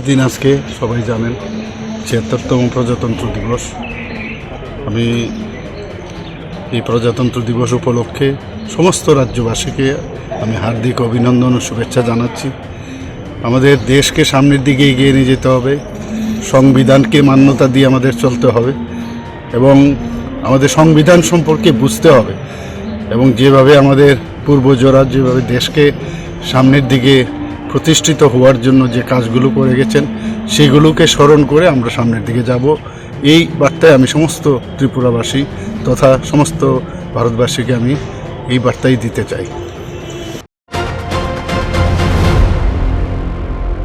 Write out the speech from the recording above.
দিন আজকে, সবাই জানেন, ছিয়াত্তরতম প্রজাতন্ত্র দিবস। আমি এই প্রজাতন্ত্র দিবস উপলক্ষে সমস্ত রাজ্যবাসীকে আমি হার্দিক অভিনন্দন ও শুভেচ্ছা জানাচ্ছি। আমাদের দেশকে সামনের দিকে এগিয়ে নিয়ে যেতে হবে, সংবিধানকে মান্যতা দিয়ে আমাদের চলতে হবে এবং আমাদের সংবিধান সম্পর্কে বুঝতে হবে এবং যেভাবে আমাদের পূর্বজরা, যেভাবে দেশকে সামনের দিকে প্রতিষ্ঠিত হওয়ার জন্য যে কাজগুলো করে গেছেন, সেগুলোকে স্মরণ করে আমরা সামনের দিকে যাব। এই বার্তায় আমি সমস্ত ত্রিপুরাবাসী তথা সমস্ত ভারতবাসীকে আমি এই বার্তাই দিতে চাই।